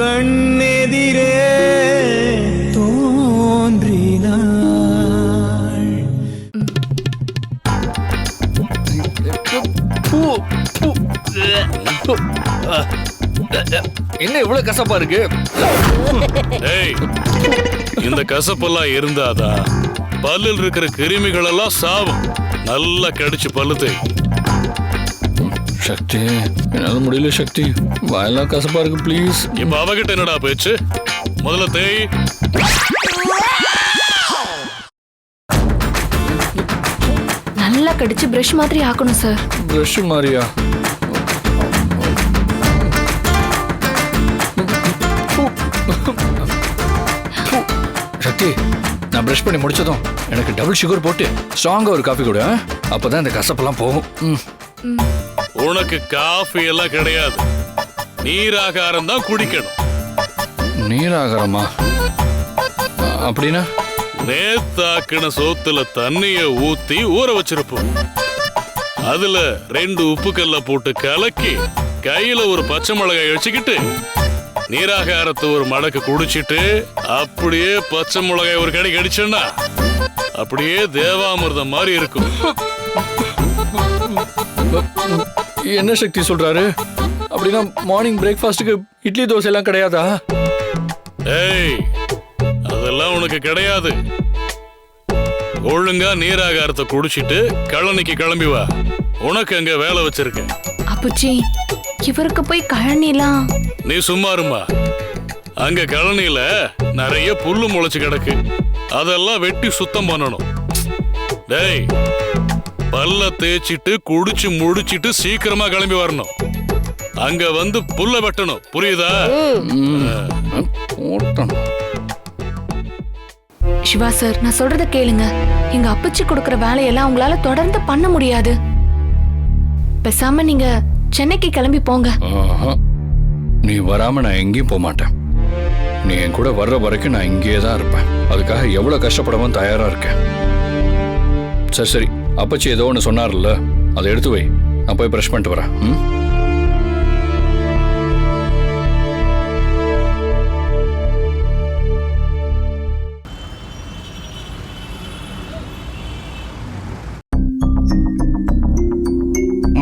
கண்ணெதிரே தோன்றினாள். என்ன இவ்வளவு கசப்பா இருக்கு? ஏய் இந்த கசப்பெல்லாம் இருந்தாதான் பல்லில் இருக்கிற கிருமிகள் எல்லாம் சாவும். நல்லா கடிச்சு பல்லு தேய். சக்தி. என்னால முடியல சக்தி. வாயெல்லாம் கசப்பா இருக்கு ப்ளீஸ் இப்ப அவகிட்ட என்னடா பேச்சு? முதல்ல தேய். நல்லா கடிச்சு பிரஷ் மாதிரி ஆக்கணும் சார் ப்ரஷ் மாதிரியா? சக்தி நான் ப்ரஷ் பண்ணி முடிச்சதும் எனக்கு டபுள் சுகர் போட்டு ஸ்ட்ராங்கா ஒரு காஃபி கொடு ஆ? அப்பதான் இந்த கசப்பெல்லாம் போகும். ம். உனக்கு காஃபி எல்லாம் கிடையாது. நீராகாரம் தான் குடிக்கணும். நீராகாரமா அப்படின்னா? நேத்தாக்கின சோத்துல தண்ணிய ஊத்தி ஊற வச்சிருப்போம். அதுல ரெண்டு உப்பு கல்ல போட்டு கலக்கி கையில ஒரு பச்சை மிளகாய் வச்சுக்கிட்டு நீராகாரத்தை ஒரு மடக்கு குடிச்சிட்டு அப்படியே பச்சை மிளகாய் ஒரு கடி கடிச்சேன்னா அப்படியே தேவாமிர்தம் மாதிரி இருக்கும். என்ன சக்தி சொல்றாரு? அப்படின்னா மார்னிங் பிரேக்ஃபாஸ்ட்டுக்கு இட்லி தோசை எல்லாம் கிடையாதா? ஏய் அதெல்லாம் உனக்கு கிடையாது. ஒழுங்கா நீராகாரத்தை குடிச்சிட்டு கழனிக்கு கிளம்பி வா. உனக்கு அங்க வேலை வச்சிருக்கேன். அப்புச்சி இவருக்கு போய் கழனிலாம் நீ சும்மா இருமா. அங்க கழனியில நிறைய புல்லு முளைச்சு கிடக்கு. அதெல்லாம் வெட்டி சுத்தம் பண்ணணும். டேய் பல்ல தேய்ச்சிட்டு குடிச்சு முடிச்சிட்டு சீக்கிரமா கிளம்பி வரணும். அங்க வந்து புல்ல வெட்டணும். புரியுதா? சிவா சார் நான் சொல்றத கேளுங்க. எங்க அப்பச்சி கொடுக்கற வேலையெல்லாம் உங்களால தொடர்ந்து பண்ண முடியாது. பேசாம நீங்க சென்னைக்கு கிளம்பி போங்க. நீ வராம நான் எங்கேயும் போக மாட்டேன். நீ என் கூட வர்ற வரைக்கும் நான் இங்கேயே தான் இருப்பேன். அதுக்காக எவ்வளவு கஷ்டப்படவும் தயாரா இருக்கேன். சரி சரி. அப்பச்சி ஏதோ ஒன்று சொன்னார்ல அதை எடுத்து வை. நான் போய் ப்ரஷ் பண்ணிட்டு வரேன். ம்?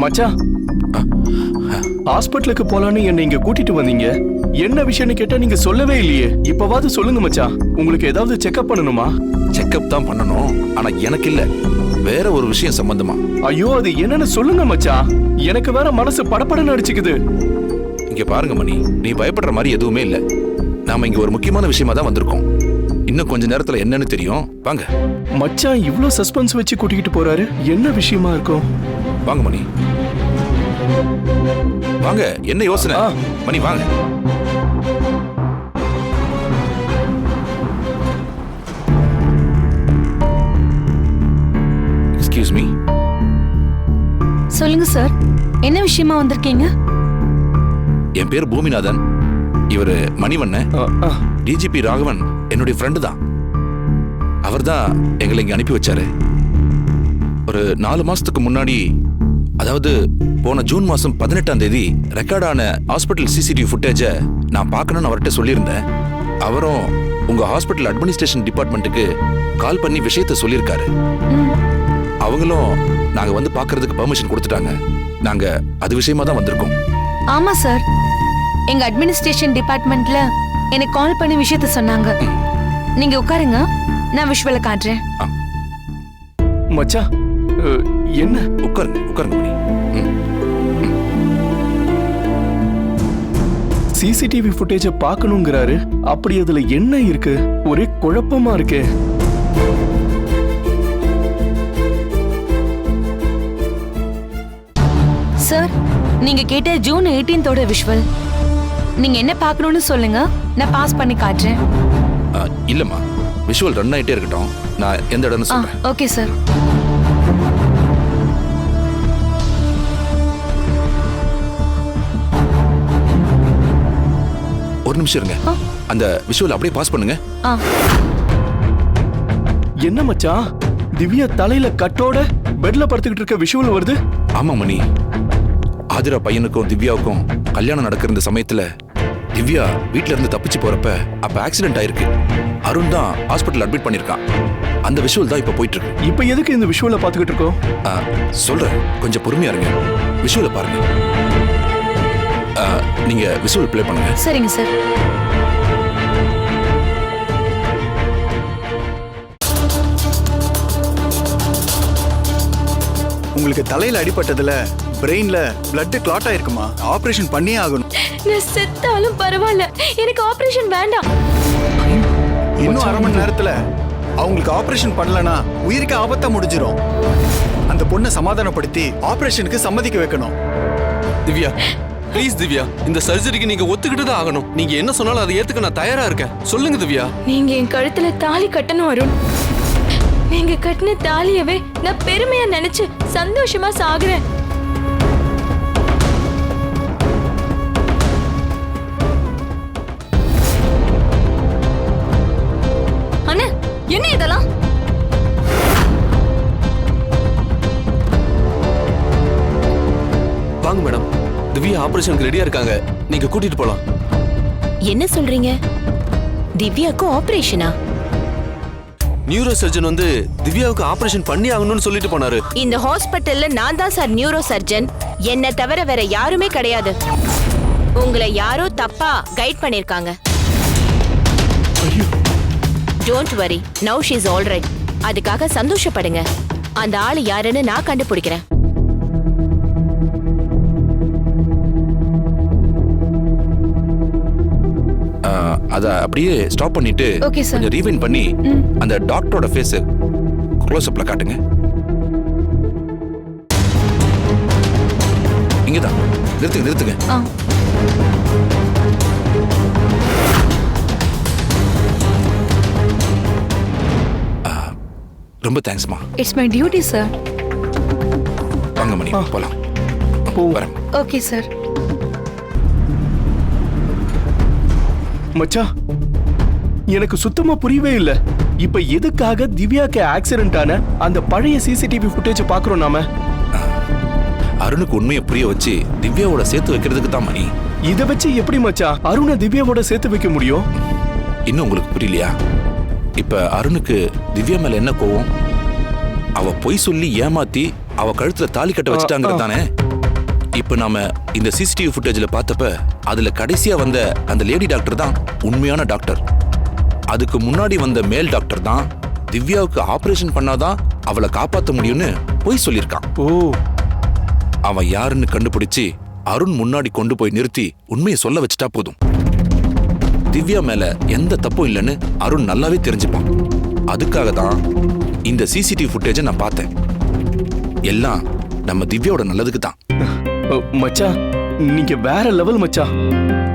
மச்சான் ஹாஸ்பிட்டலுக்கு போலான்னு என்னை இங்க கூட்டிட்டு வந்தீங்க. என்ன விஷயம்னு கேட்டா நீங்க சொல்லவே இல்லையே. இப்பவாவது சொல்லுங்க மச்சான் உங்களுக்கு ஏதாவது செக்அப் பண்ணணுமா? செக்கப் தான் பண்ணணும் ஆனா எனக்கு இல்ல. வேற ஒரு விஷயம் சம்பந்தமா? ஐயோ அது என்னன்னு சொல்லுங்க மச்சான் எனக்கு வேற மனசு படபடன்னு அடிச்சுக்குது. இங்க பாருங்க மணி நீ பயப்படுற மாதிரி எதுவுமே இல்ல. நாம இங்க ஒரு முக்கியமான விஷயமா தான் வந்திருக்கோம். இன்னும் கொஞ்ச நேரத்துல என்னன்னு தெரியும். வாங்க. மச்சான் இவ்ளோ சஸ்பென்ஸ் வச்சு கூட்டிக்கிட்டு போறாரு. என்ன விஷயமா இருக்கும்? வாங்க மணி. வாங்க என்ன யோசனை. மணி வாங்க. எக்ஸ்கியூஸ் மீ சொல்லுங்க சார் என்ன விஷயமா வந்திருக்கீங்க? என் பேர் பூமிநாதன். இவரு மணிவண்ணன். டிஜிபி ராகவன் என்னுடைய ஃப்ரெண்டு தான். அவர்தான் எங்களை இங்க அனுப்பி வச்சாரு. ஒரு நாலு மாசத்துக்கு முன்னாடி அதாவது போன ஜூன் மாசம் பதினெட்டாம் தேதி ரெக்கார்டான ஹாஸ்பிட்டல் சிசிடிவி ஃபுட்டேஜை நான் பார்க்கணும்னு அவர்கிட்ட சொல்லியிருந்தேன். அவரும் உங்க ஹாஸ்பிட்டல் அட்மினிஸ்ட்ரேஷன் டிபார்ட்மெண்ட்டுக்கு கால் பண்ணி விஷயத்த சொல்லியிருக்காரு. அவங்களும் நாங்க வந்து பார்க்கறதுக்கு பெர்மிஷன் கொடுத்துட்டாங்க. நாங்க அது விஷயமா தான் வந்திருக்கோம். ஆமா சார். எங்க அட்மினிஸ்ட்ரேஷன் டிபார்ட்மெண்ட்ல எனக்கு கால் பண்ணி விஷயத்த சொன்னாங்க. நீங்க உட்காருங்க. நான் விஷுவலை காட்டுறேன். மச்சான் அ, என்ன? உட்காருங்க உட்காருங்க. சிசிடிவி ஃபுட்டேஜ பார்க்கணுங்கிறாரு. அப்படி அதுல என்ன இருக்கு? ஒரே குழப்பமா இருக்கே. சார் நீங்க கேட்ட ஜூன் 18th ஓட விஷுவல் நீங்க என்ன பார்க்கணும்னு சொல்லுங்க நான் பாஸ் பண்ணி காட்டுறேன். இல்லம்மா. விஷுவல் ரன் ஆயிட்டே இருக்கட்டும். நான் எந்த இடம்னு ஆ சொல்றேன். ஓகே சார் ஒரு நிமிஷம் இருங்க. ஆ. அந்த விஷுவல் அப்படியே பாஸ் பண்ணுங்க. ஆ. என்ன மச்சான்? திவ்யா தலையில கட்டோட பெட்ல படுத்துக்கிட்டு இருக்க விஷுவல் வருது? ஆமா மணி. ஆதிரா பையனுக்கும் திவ்யாவுக்கும் கல்யாணம் நடக்கிற இந்த சமயத்துல திவ்யா வீட்ல இருந்து தப்பிச்சு போறப்ப அப்ப ஆக்சிடென்ட் ஆயிருக்கு. அருண் தான் ஹாஸ்பிட்டல் அட்மிட் பண்ணிருக்கான். அந்த விஷுவல் தான் இப்ப போயிட்டு இருக்கு இப்ப எதுக்கு இந்த விஷுவலை பாத்துக்கிட்டு இருக்கோம்? ஆ, சொல்றேன். கொஞ்சம் பொறுமையா இருங்க. விஷுவலை பாருங்க. ஆ, நீங்க விஷுவல் ப்ளே பண்ணுங்க. சரிங்க சார் உங்களுக்கு தலையில அடிபட்டதுல பிரெயின்ல blood கிளாட் ஆயிருக்குமா? ஆபரேஷன் பண்ணியே ஆகணும். நான் செத்தாலும் பரவாயில்ல. எனக்கு ஆபரேஷன் வேண்டாம். இன்னும் அரை மணி நேரத்துல அவங்களுக்கு ஆபரேஷன் பண்ணலனா உயிருக்கு ஆபத்தா முடிஞ்சிரும். அந்த பொண்ணை சமாதானப்படுத்தி ஆபரேஷனுக்கு சம்மதிக்க வைக்கணும். திவ்யா ப்ளீஸ் திவ்யா இந்த சர்ஜரிக்கு நீங்க ஒத்துக்கிட்டு தான் ஆகணும். நீங்க என்ன சொன்னாலும் அதை ஏத்துக்க நான் தயாரா இருக்கேன். சொல்லுங்க திவ்யா. நீங்க என் கழுத்துல தாலி கட்டணும் அருண். நீங்க கட்டின தாலியவே நான் பெருமையா நினைச்சு சந்தோஷமா சாகுறேன். அண்ணா என்ன இதெல்லாம்? வாங்க மேடம். திவ்யா ஆபரேஷனுக்கு ரெடியா இருக்காங்க. நீங்க கூட்டிட்டு போலாம். என்ன சொல்றீங்க? திவ்யாக்கு ஆபரேஷனா நியூரோ சர்ஜன் வந்து திவ்யாவுக்கு ஆபரேஷன் பண்ணி ஆகணும்னு சொல்லிட்டு போனாரு. இந்த ஹாஸ்பிட்டல்ல நான் தான் சார் நியூரோ சர்ஜன் என்ன தவிர வேற யாருமே கிடையாது. உங்களை யாரோ தப்பா கைட் பண்ணிருக்காங்க. Don't worry now she's all right அதுக்காக சந்தோஷப்படுங்க. அந்த ஆள் யாருன்னு நான் கண்டுபிடிக்கிறேன். அத அப்படியே ஸ்டாப் பண்ணிட்டு Okay, sir. கொஞ்சம் ரீவைண்ட் பண்ணி அந்த டாக்டரோட ஃபேஸ் க்ளோஸ் அப்ல காட்டுங்க. இங்கதான். நிறுத்துங்க நிறுத்துங்க. ஆ. ரொம்ப தேங்க்ஸ்மா இட்ஸ் மை டியூட்டி சார் வாங்க மணி போலாம். வரேன். ஓகே சார் மச்சான் எனக்கு சுத்தமா புரியவே இல்ல. இப்ப எதுக்காக திவ்யாக்கு ஆக்சிடென்ட் ஆன அந்த பழைய சிசிடிவி ஃபுட்டேஜ் பாக்குறோம் நாம? அருணுக்கு உண்மையை புரிய வச்சு திவ்யாவோட சேர்த்து வைக்கிறதுக்கு தான் மணி. இத வச்சு எப்படி மச்சான் அருணை திவ்யாவோட சேர்த்து வைக்க முடியும்? இன்னும் உங்களுக்கு புரியலையா? இப்ப அருணுக்கு திவ்யா மேல என்ன கோவம்? அவ பொய் சொல்லி ஏமாத்தி அவ கழுத்துல தாலி கட்ட வச்சுட்டாங்கிறது தானே? இப்ப நாம இந்த சிசிடிவி ஃபுட்டேஜ்ல பார்த்தப்ப அதுல கடைசியா வந்த அந்த லேடி டாக்டர் தான் உண்மையான டாக்டர் அதுக்கு முன்னாடி வந்த மேல் டாக்டர் தான் திவ்யாவுக்கு ஆபரேஷன் பண்ணாதான் அவளை காப்பாத்த முடியும்னு பொய் சொல்லியிருக்கான். ஓ. அவன் யாருன்னு கண்டுபிடிச்சு அருண் முன்னாடி கொண்டு போய் நிறுத்தி உண்மையை சொல்ல வச்சுட்டா போதும். திவ்யா மேல எந்த தப்பும் இல்லைன்னு அருண் நல்லாவே தெரிஞ்சுப்பான். அதுக்காக தான் இந்த சிசிடிவி ஃபுட்டேஜை நான் பார்த்தேன். எல்லாம் நம்ம திவ்யாவோட நல்லதுக்கு தான். அ, மச்சான் நீங்க வேற லெவல் மச்சான்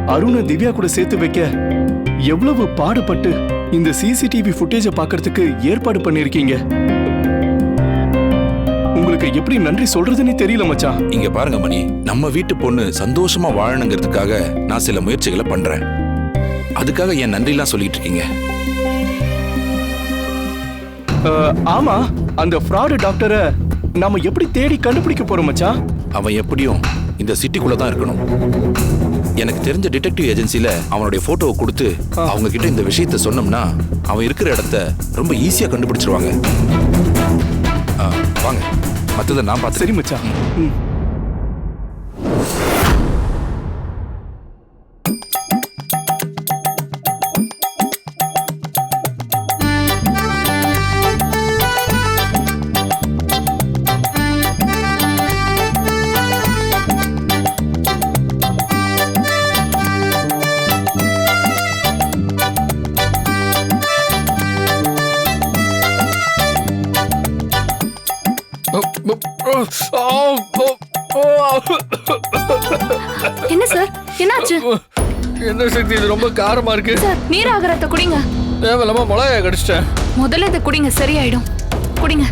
அருணை திவ்யா கூட சேர்த்து வைக்க எவ்வளவு பாடுபட்டு இந்த சிசிடிவி ஃபுட்டேஜ பார்க்கிறதுக்கு ஏற்பாடு பண்ணிருக்கீங்க? உங்களுக்கு எப்படி நன்றி சொல்றதுன்னு தெரியல மச்சான் இங்க பாருங்க மணி நம்ம வீட்டு பொண்ணு சந்தோஷமா வாழணுங்கிறதுக்காக நான் சில முயற்சிகளை பண்றேன். அதுக்காக என் நன்றிலாம் சொல்லிட்டு இருக்கீங்க. ஆமா அந்த ஃப்ராடு டாக்டரை நாம எப்படி தேடி கண்டுபிடிக்க போறோம் மச்சான் அவன் எப்படியும் இந்த சிட்டிக்குள்ள தான் இருக்கணும். எனக்கு தெரிஞ்ச டிடெக்டிவ் ஏஜென்சில அவனுடைய போட்டோவை கொடுத்து அவங்க கிட்ட இந்த விஷயத்த சொன்னோம்னா அவன் இருக்கிற இடத்த ரொம்ப ஈஸியா கண்டுபிடிச்சிருவாங்க. ஆ, வாங்க. மத்தத நான் பார்த்து சரி மச்சான். என்ன சார் என்னாச்சு? என்ன சக்தி இது? ரொம்ப காரமா இருக்கு. சார் நீராகரத்தை குடிங்க. தேவையில்லாம மிளகாய கடிச்சிட்டேன். முதல்ல இதை குடிங்க சரியாயிடும். குடிங்க.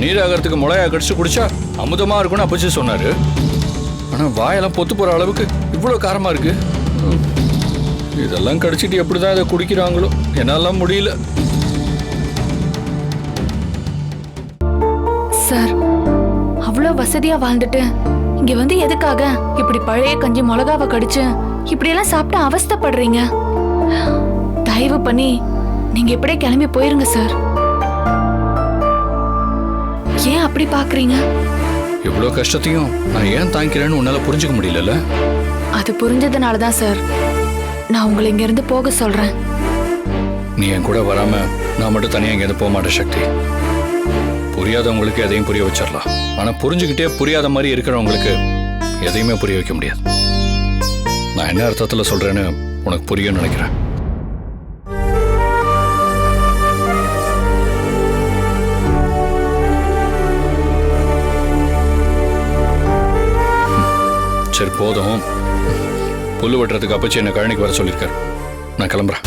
நீராகிறதுக்கு மிளகாய கடிச்சு குடிச்சா அமுதமா இருக்கும்னு அப்பச்சி சொன்னாரு. ஆனால் வாயெல்லாம் பொத்து போகிற அளவுக்கு இவ்வளோ காரமாக இருக்கு? இதெல்லாம் கடிச்சிட்டு எப்படிதான் இதை குடிக்கிறாங்களோ? என்னாலாம் முடியல. சார் அவ்வளோ வசதியாக வாழ்ந்துட்டு இங்கே வந்து எதுக்காக இப்படி பழைய கஞ்சி மிளகாவை கடிச்சு இப்படியெல்லாம் சாப்பிட்டு அவஸ்தைப்படுறீங்க? தயவு பண்ணி நீங்கள் இப்படியே கிளம்பி போயிருங்க சார். ஏன் அப்படி பார்க்குறீங்க இவ்வளோ கஷ்டத்தையும் நான் ஏன் தாங்கிக்கிறேன்னு உன்னால புரிஞ்சுக்க முடியலல்ல? அது புரிஞ்சதுனால தான் சார் நான் உங்களை இங்க இருந்து போக சொல்றேன். நீ என் கூட வராம நான் மட்டும் தனியாக எங்கேயாவது போக மாட்டேன் சக்தி. புரியாதவங்களுக்கு எதையும் புரிய வச்சிடலாம். ஆனா புரிஞ்சுக்கிட்டே புரியாத மாதிரி இருக்கிறவங்களுக்கு எதையுமே புரிய வைக்க முடியாது. நான் என்ன அர்த்தத்துல சொல்றேன்னு உனக்கு புரியும்னு நினைக்கிறேன். சரி போதும். புல்லு வெட்டுறதுக்கு அப்பச்சி என்னை கழனிக்கு வர சொல்லியிருக்காரு. நான் கிளம்புறேன்.